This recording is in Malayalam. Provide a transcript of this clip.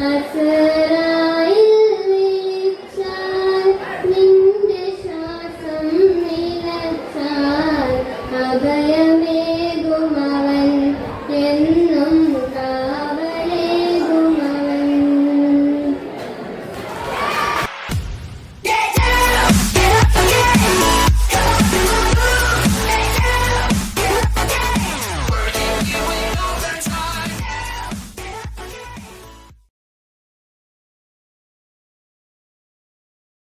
അസറായിൽ വിളിച്ചാൽ